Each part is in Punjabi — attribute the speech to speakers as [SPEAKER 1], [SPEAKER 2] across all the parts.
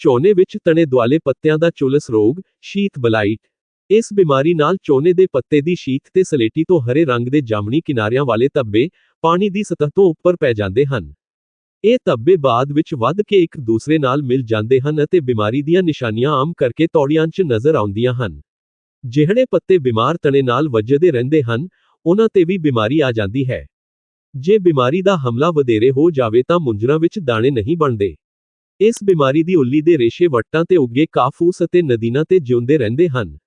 [SPEAKER 1] ਝੋਨੇ ਵਿੱਚ ਤਣੇ ਦੁਆਲੇ ਪੱਤਿਆਂ ਦਾ ਚੁਲਸ ਰੋਗ, ਸ਼ੀਤ, ਬਲਾਈਟ। ਇਸ ਬਿਮਾਰੀ ਨਾਲ ਝੋਨੇ ਦੇ ਪੱਤੇ ਦੀ ਸ਼ੀਤ ਤੇ ਸਲੇਟੀ ਤੋਂ ਹਰੇ ਰੰਗ ਦੇ ਜਾਮਣੀ ਕਿਨਾਰਿਆਂ ਵਾਲੇ ਧੱਬੇ ਪਾਣੀ ਦੀ ਸਤਹ ਤੋਂ ਉੱਪਰ ਪੈ ਜਾਂਦੇ ਹਨ। ਇਹ ਧੱਬੇ ਬਾਅਦ ਵਿੱਚ ਵੱਧ ਕੇ ਇੱਕ ਦੂਸਰੇ ਨਾਲ ਮਿਲ ਜਾਂਦੇ ਹਨ ਅਤੇ ਬਿਮਾਰੀ ਦੀਆਂ ਨਿਸ਼ਾਨੀਆਂ ਆਮ ਕਰਕੇ ਤੌੜੀਆਂ 'ਚ ਨਜ਼ਰ ਆਉਂਦੀਆਂ ਹਨ। ਜਿਹੜੇ ਪੱਤੇ ਬਿਮਾਰ ਤਣੇ ਨਾਲ ਵੱਜਦੇ ਰਹਿੰਦੇ ਹਨ, ਉਹਨਾਂ ਤੇ ਵੀ ਬਿਮਾਰੀ ਆ ਜਾਂਦੀ ਹੈ। ਜੇ ਬਿਮਾਰੀ ਦਾ ਹਮਲਾ ਵਧੇਰੇ ਹੋ ਜਾਵੇ ਤਾਂ ਮੁੰਜਰਾਂ ਵਿੱਚ ਦਾਣੇ ਨਹੀਂ ਬਣਦੇ। ਇਸ ਬਿਮਾਰੀ ਦੀ ਉੱਲੀ ਦੇ ਰੇਸ਼ੇ ਵੱਟਾਂ ਤੇ ਉੱਗੇ ਕਾਫੂਸ ਅਤੇ ਨਦੀਨਾਂ ਤੇ ਜਿਉਂਦੇ ਰਹਿੰਦੇ ਹਨ।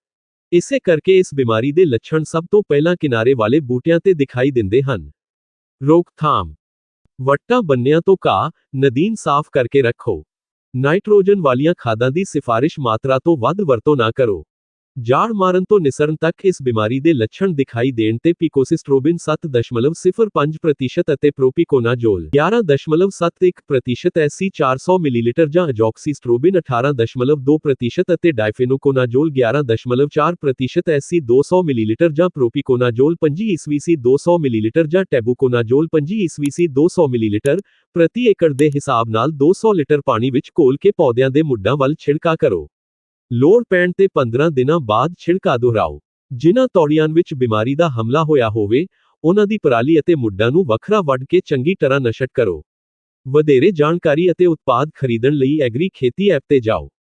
[SPEAKER 1] ਇਸੇ ਕਰਕੇ ਇਸ ਬਿਮਾਰੀ ਦੇ ਲੱਛਣ ਸਭ ਤੋਂ ਪਹਿਲਾਂ ਕਿਨਾਰੇ ਵਾਲੇ ਬੂਟਿਆਂ ਤੇ ਦਿਖਾਈ ਦਿੰਦੇ ਹਨ। ਰੋਕਥਾਮ। ਵੱਟਾਂ ਬੰਨਿਆਂ ਤੋਂ ਘਾਹ, ਨਦੀਨ ਸਾਫ਼ ਕਰਕੇ ਰੱਖੋ। ਨਾਈਟ੍ਰੋਜਨ ਵਾਲੀਆਂ ਖਾਦਾਂ ਦੀ ਸਿਫਾਰਿਸ਼ ਮਾਤਰਾ ਤੋਂ ਵੱਧ ਵਰਤੋਂ ਨਾ ਕਰੋ। ਜਾੜ ਮਾਰਨ ਤੋਂ ਨਿਸਰਨ ਤੱਕ ਇਸ ਬਿਮਾਰੀ ਦੇ ਲੱਛਣ ਦਿਖਾਈ ਦੇਣ ਤੇ ਪਿਕੋਸਿਸਟ੍ਰੋਬਿਨ 7.05% ਅਤੇ ਪ੍ਰੋਪੀਕੋਨਾਜੋਲ 11.71% ਐਸੀ 400 ਮਿਲੀਲੀਟਰ ਜਾਂ ਅਜੋਕਸੀਸਟ੍ਰੋਬਿਨ 18.2% ਅਤੇ ਡਾਈਫੇਨੋਕੋਨਾਜੋਲ 11.4% ਐਸੀ 200 ਮਿਲੀਲੀਟਰ ਜਾਂ ਪ੍ਰੋਪੀਕੋਨਾਜੋਲ 25 ਈਸਵੀਸੀ 200 ਮਿਲੀਲੀਟਰ ਜਾਂ ਟੈਬੂਕੋਨਾਜੋਲ 25 ਈਸਵੀਸੀ 200 ਮਿਲੀਲੀਟਰ ਪ੍ਰਤੀ ਏਕੜ ਦੇ ਹਿਸਾਬ ਨਾਲ 200 ਲੀਟਰ ਪਾਣੀ ਵਿੱਚ ਘੋਲ ਕੇ ਪੌਦਿਆਂ ਦੇ ਮੁੱਢਾਂ ਵੱਲ ਛਿੜਕਾ ਕਰੋ। ਲੋੜ ਪੈਣ ਤੇ 15 ਦਿਨਾਂ ਬਾਅਦ ਛਿੜਕਾ ਦੁਹਰਾਓ ਜਿਨ੍ਹਾਂ ਤੌੜੀਆਂ ਵਿੱਚ ਬਿਮਾਰੀ ਦਾ ਹਮਲਾ ਹੋਇਆ ਹੋਵੇ, ਉਹਨਾਂ ਦੀ ਪਰਾਲੀ ਅਤੇ ਮੁੱਢਾਂ ਨੂੰ ਵੱਖਰਾ ਵੱਢ ਕੇ ਚੰਗੀ ਤਰ੍ਹਾਂ ਨਸ਼ਟ ਕਰੋ। ਵਧੇਰੇ ਜਾਣਕਾਰੀ ਅਤੇ ਉਤਪਾਦ ਖਰੀਦਣ ਲਈ ਐਗਰੀ ਖੇਤੀ ਐਪ ਤੇ ਜਾਓ।